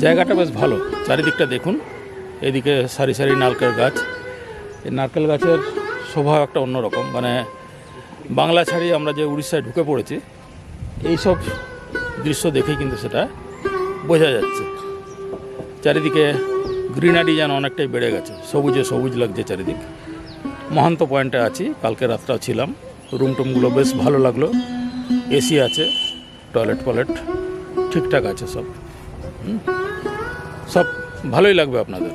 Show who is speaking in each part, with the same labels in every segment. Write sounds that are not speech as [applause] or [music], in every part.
Speaker 1: জায়গাটা বেশ ভালো। চারিদিকটা দেখুন। এদিকে সারি সারি নারকেল গাছ। এই নারকেল গাছের শোভা একটা অন্যরকম। মানে বাংলা ছাড়িয়ে আমরা যে উড়িষ্যায় ঢুকে পড়েছি, এইসব দৃশ্য দেখেই কিন্তু সেটা বোঝা যাচ্ছে। চারিদিকে গ্রিনারি যেন অনেকটাই বেড়ে গেছে। সবুজে সবুজ লাগছে চারিদিক। মহান্ত পয়েন্টে আছি। কালকে রাতটাও ছিলাম। রুম টুমগুলো বেশ ভালো লাগল। এসি আছে, টয়লেট ফয়লেট ঠিকঠাক আছে সব। সব ভালোই লাগবে আপনাদের।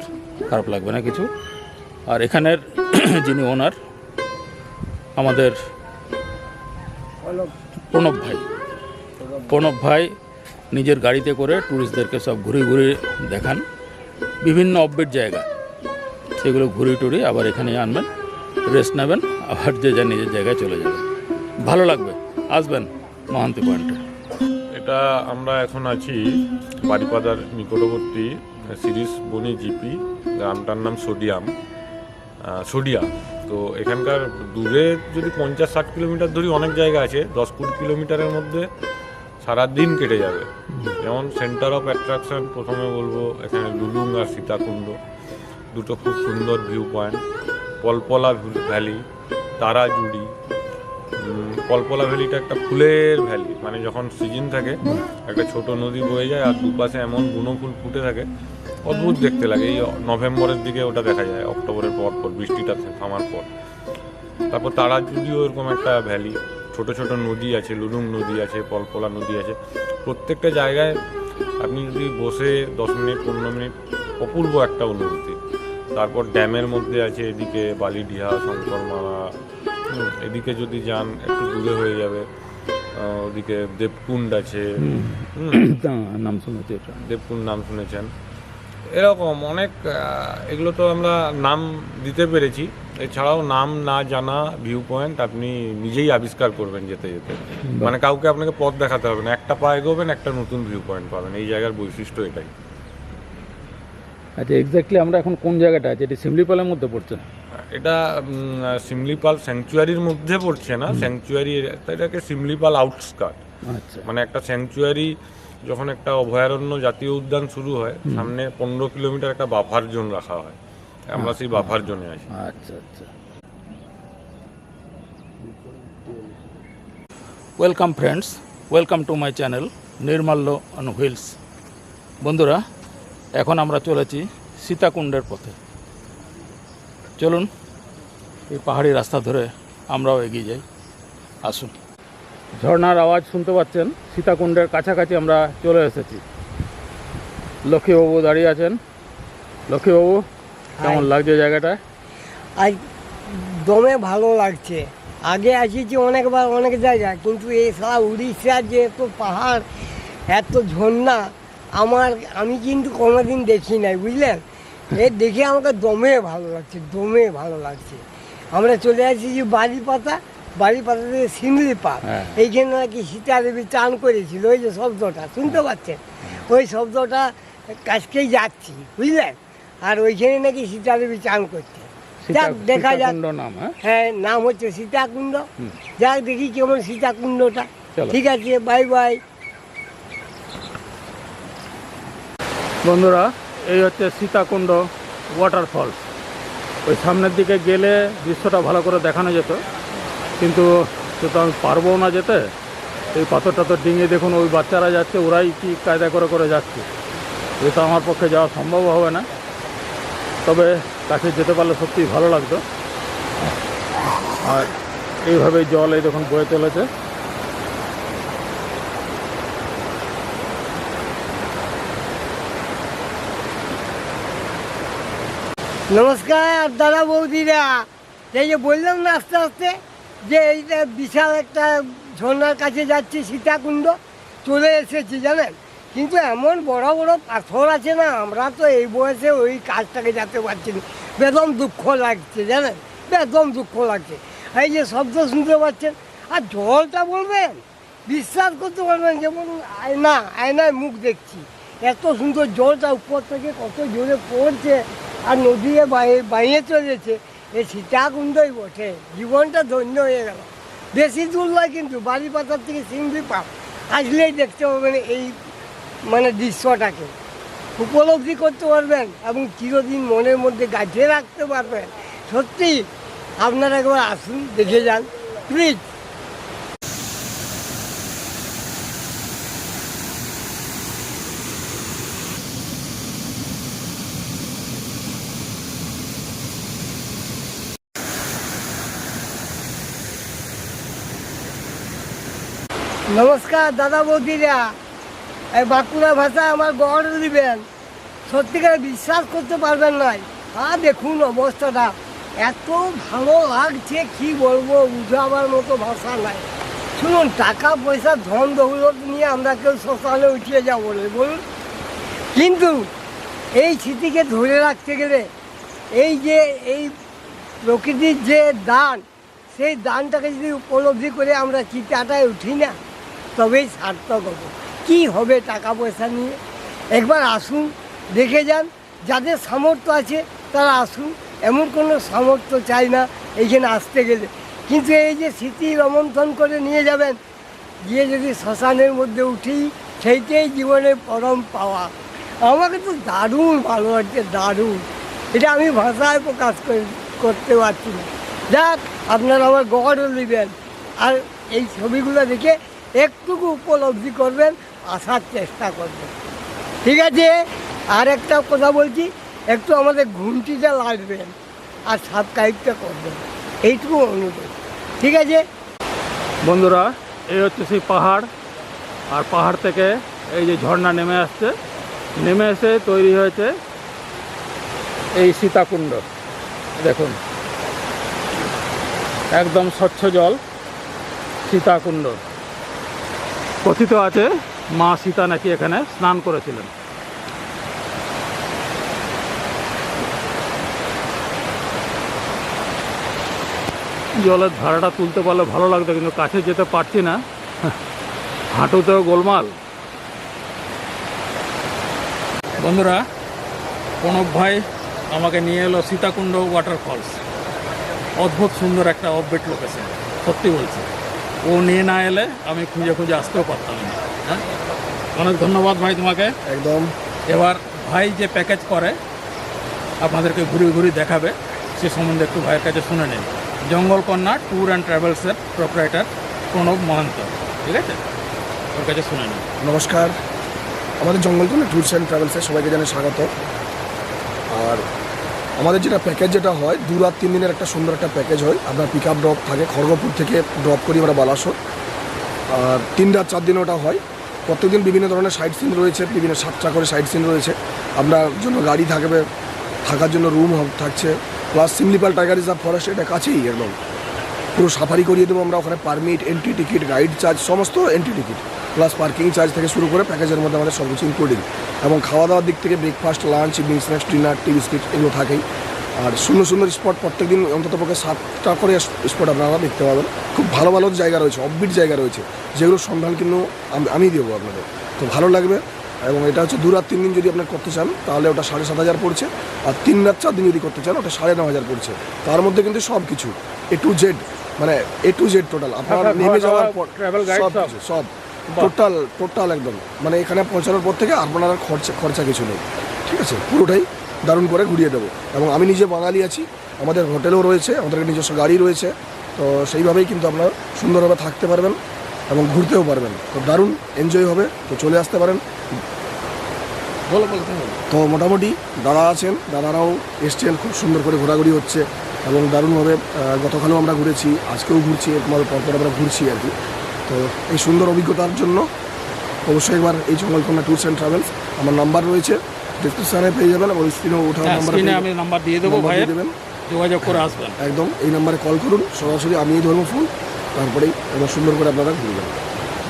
Speaker 1: খারাপ লাগবে না কিছু। আর এখানের [clears throat] যিনি ওনার, আমাদের প্রণব ভাই। প্রণব ভাই নিজের গাড়িতে করে ট্যুরিস্টদেরকে সব ঘুরে ঘুরে দেখান। বিভিন্ন অববিট জায়গা। সেগুলো ঘুরে টুরে আবার এখানে আনবেন রেস্ট নেবেন, আবার যে যা নিজের জায়গায় চলে যাবেন। ভালো লাগবে। আসবেন, মহান্তি পয়েন্টে।
Speaker 2: এটা আমরা এখন আছি বাড়িপাদার নিকটবর্তী সিরিজ বনি জিপি, গ্রামটার নাম সোডিয়াম সোডিয়া তো এখানকার দূরে যদি পঞ্চাশ ষাট কিলোমিটার ধরি, অনেক জায়গা আছে, দশ কুড়ি কিলোমিটারের মধ্যে সারা দিন কেটে যাবে। যেমন সেন্টার অফ অ্যাট্রাকশন প্রথমে বলব এখানে লুলুং আর সীতাকুণ্ড। দুটো খুব সুন্দর ভিউ পয়েন্ট পলপলা ভ্যালি, তারাজুড়ি কল্পলা ভ্যালিটা একটা ফুলের ভ্যালি। মানে যখন সিজন থাকে, একটা ছোট নদী বয়ে যায় আর দুপাশে এমন বুনো ফুল ফুটে থাকে, অদ্ভুত দেখতে লাগে। এই নভেম্বরের দিকে ওটা দেখা যায়, অক্টোবরের পর পর, বৃষ্টিটা থামার পর। তারপর তারা তারাজুড়িও এরকম একটা ভ্যালি, ছোট ছোট নদী আছে লুলুং নদী আছে পলপলা নদী আছে, প্রত্যেকটা জায়গায় আপনি যদি বসে দশ মিনিট, পনেরো মিনিট, অপূর্ব একটা অনুভূতি। তারপর ড্যামের মধ্যে আছে, এদিকে বালিডিহা, শঙ্করমালা এদিকে যদি যান একটু দূরে হয়ে যাবে। ওদিকে দেবকুণ্ড আছে।
Speaker 1: নাম শুনেছি এটা।
Speaker 2: দেবকুণ্ড নাম শুনেছেন। এরকম অনেক এগুলো তো আমরা নাম দিতে পেরেছি। এছাড়াও নাম না জানা ভিউ পয়েন্ট আপনি নিজেই আবিষ্কার করবেন যেতে যেতে। মানে কাউকে আপনাকে পথ দেখাতে হবে না। একটা পা এগোবেন একটা নতুন ভিউ পয়েন্ট পাবেন। এই জায়গার বৈশিষ্ট্য এটাই।
Speaker 1: আচ্ছা এক্স্যাক্টলি আমরা এখন কোন জায়গাটা আছে? এটি সিমলিপালের মধ্যে পড়ছে
Speaker 2: এটা সিমলিপাল স্যাংচুয়ারির মধ্যে পড়ছে না স্যাংচুয়ারি এটাকে সিমলিপাল আউটস্কার্ট।
Speaker 1: আচ্ছা।
Speaker 2: মানে একটা স্যাংচুয়ারি যখন একটা অভয়ারণ্য জাতীয় উদ্যান শুরু হয় সামনে পনেরো কিলোমিটার একটা বাফার জোন রাখা হয়। আমরা সেই বাফার জোনে আছি।
Speaker 1: আচ্ছা আচ্ছা। Welcome friends welcome to my channel Nirmalya on wheels বন্ধুরা এখন আমরা চলেছি সীতাকুণ্ডের পথে। চলুন এই পাহাড়ি রাস্তা ধরে আমরাও এগিয়ে যাই। আসুন। ঝর্নার আওয়াজ শুনতে পাচ্ছেন সীতাকুণ্ডের কাছাকাছি আমরা চলে এসেছি। লক্ষ্মীবাবু দাঁড়িয়ে আছেন। লক্ষ্মীবাবু কেমন লাগছে জায়গাটা?
Speaker 3: আজ দমে ভালো লাগছে। আগে আসিছি অনেকবার অনেক জায়গায় কিন্তু এই সারা উড়িষ্যার যে এত পাহাড় এত ঝর্ণা আমার আমি কিন্তু কোনোদিন দেখি নাই বুঝলেন? এ দেখে আমাকে দমে ভালো লাগছে দমে ভালো লাগছে। আমরা চলে আসছি যে বাড়ি পাতা বাড়ি পাতা থেকে সিমলি পাক।
Speaker 1: হ্যাঁ।
Speaker 3: এইখানে নাকি সীতা দেবী চান করেছিল ওই যে শব্দটা শুনতে পাচ্ছেন? ওই শব্দটা কাছকেই যাচ্ছি বুঝলেন? আর ওইখানে নাকি সীতা দেবী চান করছে। যাক দেখা যাক।
Speaker 1: হ্যাঁ?
Speaker 3: হ্যাঁ নাম হচ্ছে সীতাকুণ্ড। যাক দেখি কেমন সীতাকুণ্ডটা। ঠিক আছে বাই বাই।
Speaker 1: বন্ধুরা এই হচ্ছে সীতাকুণ্ড ওয়াটারফলস ওই সামনের দিকে গেলে দৃশ্যটা ভালো করে দেখানো যেত। কিন্তু সে তো আমি পারব না যেতে, এই পাথর টাথর ডিঙে দেখুন, ওই বাচ্চারা যাচ্ছে, ওরাই কি কায়দা করে করে যাচ্ছে। এ তো আমার পক্ষে যাওয়া সম্ভব হবে না, তবে কাছে যেতে পারলে সত্যিই ভালো লাগতো। আর এইভাবেই জল এই দেখুন বয়ে চলেছে।
Speaker 3: নমস্কার দাদা বৌদিরা। এই যে বললাম না আস্তে আস্তে যে এইটা বিশাল একটা ঝর্ণার কাছে যাচ্ছি সীতাকুণ্ড, চলে এসেছি, জানেন? কিন্তু এমন বড় বড় পাথর আছে না, আমরা তো এই বয়সে ওই কাজটাকে যেতে পারছি না। বেদম দুঃখ লাগছে, জানেন? বেদম দুঃখ লাগছে। এই যে শব্দ শুনতে পাচ্ছেন, আর জলটা বলবেন? বিশ্বাস করতে পারবেন যেমন আয়না, আয়নায় মুখ দেখছি। এত সুন্দর জলটা উপর থেকে কত জোরে পড়ছে আর নদী বাইরে চলেছে। এই সীতাকুণ্ডই বটে। জীবনটা ধন্য হয়ে গেল। বেশি দূর নয় কিন্তু বাড়ি পাতার থেকে সিংড়ি পাপ আসলেই দেখতে পাবেন এই মানে দৃশ্যটাকে। উপলব্ধি করতে পারবেন এবং চিরদিন মনের মধ্যে গাছিয়ে রাখতে পারবেন। সত্যি, আপনারা একবার আসুন, দেখে যান। প্লিজ। নমস্কার, দাদা বৌদিরা। এই বাঁকুড়া ভাষায় আমার গড় দিবেন। সত্যিকারে বিশ্বাস করতে পারবেন নাই আর দেখুন অবস্থাটা। এত ভালো লাগছে, কি বলব বুঝাবার মতো ভাষা নাই। শুনুন, টাকা, পয়সা, ধন, দৌলত নিয়ে আমরা কেউ শ্মশানে উঠিয়ে যাব বলে বলুন। কিন্তু এই স্মৃতিকে ধরে রাখতে গেলে এই যে, এই প্রকৃতির যে দান, সেই দানটাকে যদি উপলব্ধি করে আমরা চিতাটায় উঠি না? তবেই সার্থক হবে। কী হবে টাকা পয়সা নিয়ে? একবার আসুন, দেখে যান। যাদের সামর্থ্য আছে, তারা আসুন। এমন কোনো সামর্থ্য চাই না এইখানে আসতে গেলে। কিন্তু এই যে স্মৃতি রমন্থন করে নিয়ে যাবেন, গিয়ে যদি শ্মশানের মধ্যে উঠি, সেইটাই জীবনের পরম পাওয়া। আমাকে তো দারুণ ভালো লাগছে, দারুণ। এটা আমি ভাষায় প্রকাশ করে- করতে পারছি না। যাক, আপনারা আমার গড়ও নেবেন আর এই ছবিগুলো দেখে একটুকু উপলব্ধি করবেন, আসার চেষ্টা করবেন। ঠিক আছে? আর একটা কথা বলছি, একটু আমাদের ঘুমটিটা লাগবেন আর সাবস্ক্রাইবটা করবেন। এইটুকু অনুরোধ। ঠিক আছে?
Speaker 1: বন্ধুরা, এই হচ্ছে সেই পাহাড়, আর পাহাড় থেকে এই যে ঝর্ণা নেমে আসছে, নেমে এসে তৈরি হয়েছে এই সীতাকুণ্ড। দেখুন, একদম স্বচ্ছ জল, সীতাকুণ্ড। কথিত আছে, মা সীতা নাকি এখানে স্নান করেছিলেন। জলের ধারাটা তুলতে পারলে ভালো লাগতো, কিন্তু কাছে যেতে পারছি না। হাঁটুতেও গোলমাল। বন্ধুরা, প্রণব ভাই আমাকে নিয়ে এলো সীতাকুণ্ড ওয়াটারফলস অদ্ভুত সুন্দর একটা অফবেট লোকেশন সত্যি বলছি। ও নিয়ে না এলে আমি খুঁজে খুঁজে আসতেও পারতাম না হ্যাঁ? অনেক ধন্যবাদ ভাই তোমাকে।
Speaker 4: একদম।
Speaker 1: এবার ভাই যে প্যাকেজ করে আপনাদেরকে ঘুরে ঘুরে দেখাবে সে সম্বন্ধে একটু ভাইয়ের কাছে শুনে নিন জঙ্গলকন্যা ট্যুর অ্যান্ড ট্রাভেলসের প্রোপ্রাইটার প্রণব মহান্ত ঠিক আছে? ওর কাছে শুনে নিন
Speaker 4: নমস্কার। আমাদের জঙ্গলকোনা ট্যুরস অ্যান্ড ট্রাভেলসে সবাইকে জানাই স্বাগত। আর আমাদের যেটা প্যাকেজ যেটা হয়, দু রাত তিন দিনের একটা সুন্দর একটা প্যাকেজ হয়। আপনার পিক আপ ড্রপ থাকে, খড়গপুর থেকে ড্রপ করি আমরা বালাসোর। আর তিন রাত চার দিন ওটা হয়। প্রত্যেকদিন বিভিন্ন ধরনের সাইট সিন রয়েছে, বিভিন্ন সাতটা করে সাইট সিন রয়েছে। আপনার জন্য গাড়ি থাকবে, থাকার জন্য রুম থাকছে। Plus Similipal tiger reserve forest এটা কাছেই একদম। পুরো সাফারি করিয়ে দেবো আমরা, ওখানে permit entry ticket guide charge সমস্ত entry ticket plus parking charge থেকে শুরু করে প্যাকেজের মধ্যে আমাদের সব কিছু ইনক্লুডিং এবং খাওয়া দাওয়ার দিক থেকে breakfast lunch evening snacks dinner tea biscuit এগুলো থাকেই। আর সুন্দর সুন্দর স্পট প্রত্যেকদিন অন্তত পক্ষে সাতটা করে স্পট আপনারা দেখতে পাবেন। খুব ভালো ভালো জায়গা রয়েছে অফবিট জায়গা রয়েছে। যেগুলোর সন্ধান কিন্তু আমি- আমি দেবো আপনাদের। তো ভালো লাগবে এবং এটা হচ্ছে দু রাত তিন দিন যদি আপনার করতে চান তাহলে ওটা সাড়ে সাত হাজার পড়ছে। আর তিন রাত চার দিন যদি করতে চান ওটা সাড়ে ন হাজার পড়ছে। তার মধ্যে কিন্তু সব কিছু এ টু জেড মানে এ টু জেড টোটাল আপনার
Speaker 1: থাকা,
Speaker 4: নেমে যাওয়ার পর সব
Speaker 1: সব?
Speaker 4: কিছু, সব। টোটাল টোটাল একদম। মানে এখানে পৌঁছানোর পর থেকে আপনার আর খরচা খরচা কিছু নেই। ঠিক আছে? পুরোটাই দারুণ করে ঘুরিয়ে দেবো। এবং আমি নিজে বাঙালি আছি আমাদের হোটেলও রয়েছে আমাদের নিজস্ব গাড়ি রয়েছে তো সেইভাবেই কিন্তু আপনারা সুন্দরভাবে থাকতে পারবেন এবং ঘুরতেও পারবেন। তো দারুণ এনজয় হবে। তো চলে আসতে পারেন। তো মোটামুটি দাদা আছেন দাদারাও এসছেন খুব সুন্দর করে ঘোরাঘুরি হচ্ছে এবং দারুণভাবে গতকালও আমরা ঘুরেছি আজকেও ঘুরছি এরপর পরপর আমরা ঘুরছি আর কি। তো এই সুন্দর অভিজ্ঞতার জন্য অবশ্যই একবার এই জঙ্গলকন্যা ট্যুরস অ্যান্ড ট্রাভেলস। আমার নাম্বার রয়েছে ডিসক্রিপশানে পেয়ে যাবেন এবং স্ক্রিনেও ওঠার
Speaker 1: হ্যাঁ
Speaker 4: নাম্বার
Speaker 1: স্ক্রিনে আমি নাম্বার দিয়ে দেবো
Speaker 4: দেবেন।
Speaker 1: যোগাযোগ করে আসবেন।
Speaker 4: একদম এই নাম্বারে কল করুন সরাসরি আমিই ধরবো ফোন তারপরেই এবার সুন্দর করে আপনারা ঘুরবেন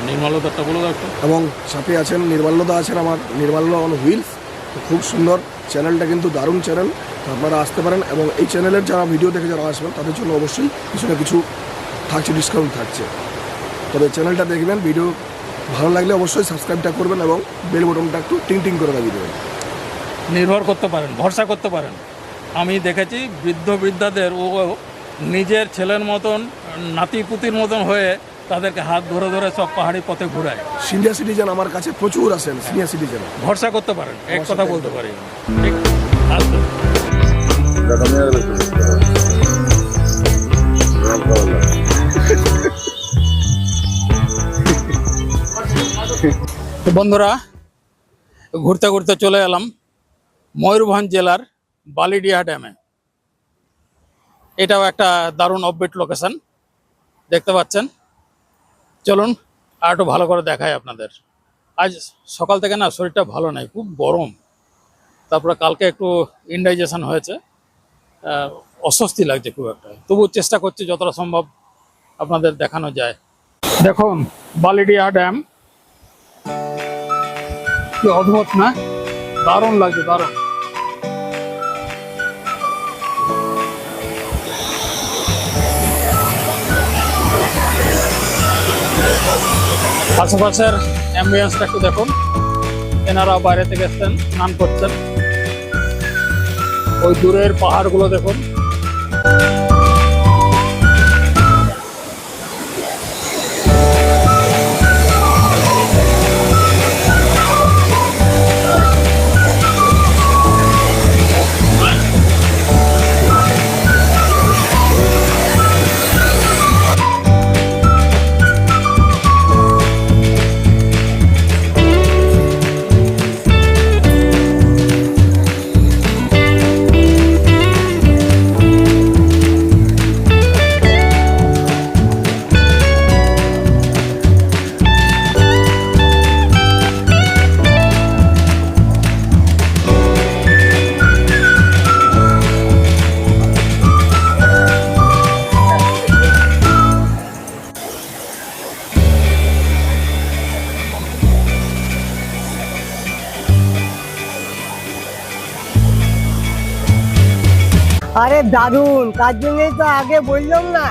Speaker 1: নির্মলতারটা বলে দাও
Speaker 4: এবং সাথে আছেন নির্মাল্যদা আছেন আমার নির্মাল্য অন হুইলস তো খুব সুন্দর চ্যানেলটা কিন্তু দারুণ চ্যানেল আপনারা আসতে পারেন এবং এই চ্যানেলের যারা ভিডিও দেখে যারা আসবেন তাদের জন্য অবশ্যই কিছু না কিছু থাকছে ডিসকাউন্ট থাকছে। তবে চ্যানেলটা দেখবেন ভিডিও ভালো লাগলে অবশ্যই সাবস্ক্রাইবটা করবেন এবং বেল বটনটা একটু টিং টিং করে দাবিয়ে দেবেন।
Speaker 1: নির্ভর করতে পারেন ভরসা করতে পারেন। আমি দেখেছি বৃদ্ধ বৃদ্ধাদের ও নিজের ছেলের মতন নাতি পুতির মতন হয়ে তাদেরকে হাত ধরে ধরে সব পাহাড়ি পথে ঘুরায়।
Speaker 4: সিনিয়র সিটিজেন আমার কাছে প্রচুর আসেন সিনিয়র সিটিজেন
Speaker 1: ভরসা করতে পারেন এক কথা বলতে পারি ঠিক তো বন্ধুরা, ঘুরতে ঘুরতে চলে এলাম ময়ূরভঞ্জ জেলার বালিডিয়া ড্যামে। এটাও একটা দারুণ অববিট লোকেশন দেখতে পাচ্ছেন? চলুন আর একটু ভালো করে দেখায় আপনাদের। আজ সকাল থেকে না শরীরটা ভালো নাই, খুব গরম। তারপরে কালকে একটু ইনডাইজেশন হয়েছে। অস্বস্তি লাগছে খুব একটা। তবু চেষ্টা করছি যতটা সম্ভব আপনাদের দেখানো যায়। দেখুন বালিডিয়া ড্যাম কি অদ্ভুত না? দারুণ লাগছে, দারুণ। আশেপাশের অ্যাম্বিয়েন্সটা একটু দেখুন। এনারা বাইরে থেকে এসছেন, স্নান করছেন। ওই দূরের পাহাড়গুলো দেখুন।
Speaker 3: আরে দারুণ, তার জন্যই তো আগে বললাম না।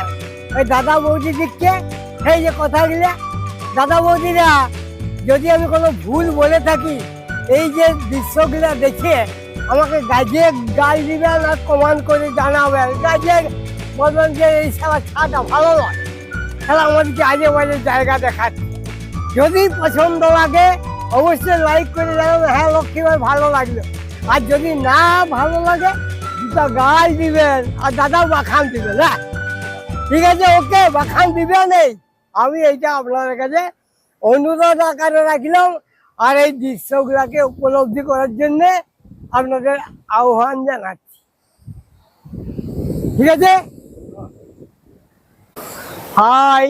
Speaker 3: ওই দাদা বৌদি দিককে এই যে কথাগুলো দাদা বৌদিরা, যদি আমি কোনো ভুল বলে থাকি, এই যে দৃশ্যগুলো দেখে আমাকে গাজে গাল দিবেন আর কমান করে জানাবেন। গাজে বলবেন যে এই সারা ছাটা ভালো নয়। তাহলে আমাদেরকে আজে বাজে জায়গা দেখাচ্ছে। যদি পছন্দ লাগে, অবশ্যই লাইক করে জানাবেন। হ্যাঁ লক্ষ্মী ভাই ভালো লাগল। আর যদি না ভালো লাগে দুটা গাল দিবেন, আর দাদাও বাখান দিবেন হ্যাঁ? ঠিক আছে, ওকে, বাখান দিবেন এই আমি এইটা আপনাদের কাছে অনুরোধ আকারে রাখলাম, আর এই দৃশ্যগুলাকে উপলব্ধি করার জন্য আপনাদের আহ্বান জানাচ্ছি। ঠিক আছে? হাই,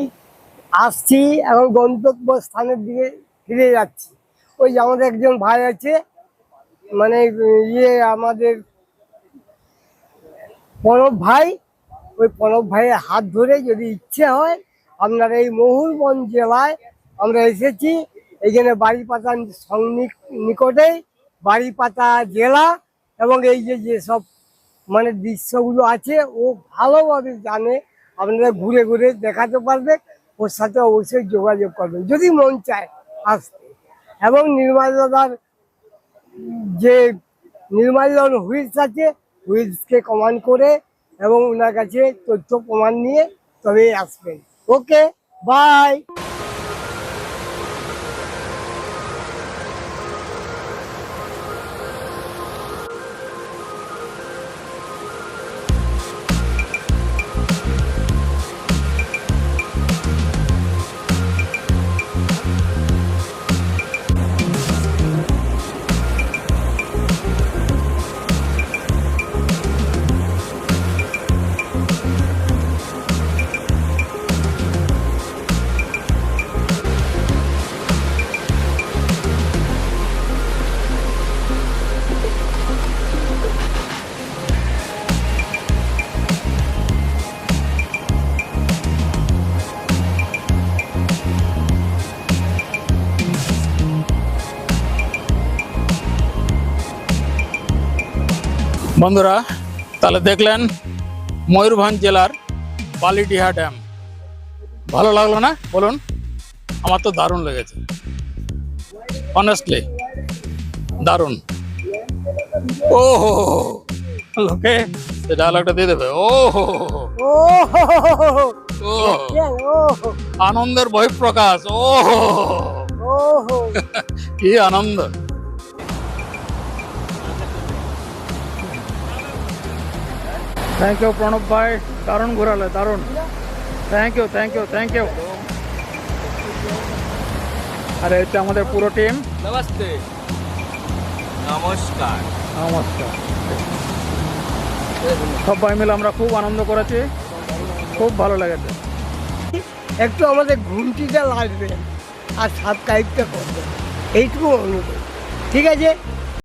Speaker 3: আসছি এখন গন্তব্য স্থানের দিকে ফিরে যাচ্ছি। ওই যে আমাদের একজন ভাই আছে মানে ইয়ে আমাদের প্রণব ভাই, ওই প্রণব ভাইয়ের হাত ধরে যদি ইচ্ছে হয়, আপনার এই মহুরবন জেলায় আমরা এসেছি। এইখানে বাড়িপাতা নিকটেই বাড়িপাতা জেলা এবং এই যে যেসব মানে দৃশ্যগুলো আছে, ও ভালোভাবে জানে, আপনারা ঘুরে ঘুরে দেখাতে পারবে, ওর সাথে অবশ্যই যোগাযোগ করবেন যদি মন চায় আসতে। এবং নির্মল দাদার যে নির্মাল্যন হুইলস আছে হুইলসকে কমান্ড করে এবং ওনার কাছে তথ্য প্রমাণ নিয়ে তবে আসবেন। ওকে বাই
Speaker 1: বন্ধুরা তাহলে দেখলেন ময়ূরভঞ্জ জেলার বালিডিহা ড্যাম। ভালো লাগল না? বলুন আমার তো দারুণ লেগেছে। অনেস্টলি দারুণ। ও হো। লোকে ডায়লগটা দিয়ে দেবে। ও হো
Speaker 5: আনন্দের বহিঃপ্রকাশ। ও
Speaker 3: ও
Speaker 5: কি আনন্দ।
Speaker 1: থ্যাংক ইউ প্রণব ভাই দারুণ ঘোরালে দারুণ thank you thank you thank you আর হচ্ছে আমাদের পুরো টিম
Speaker 6: নমস্তে। নমস্কার।
Speaker 1: নমস্কার। সবাই মিলে আমরা খুব আনন্দ করেছি। খুব ভালো লেগেছে।
Speaker 3: একটু আমাদের ঘুমটিটা লাগবে আর সাবস্ক্রাইবটা করবে। এইটুকু অনুরোধ। ঠিক আছে?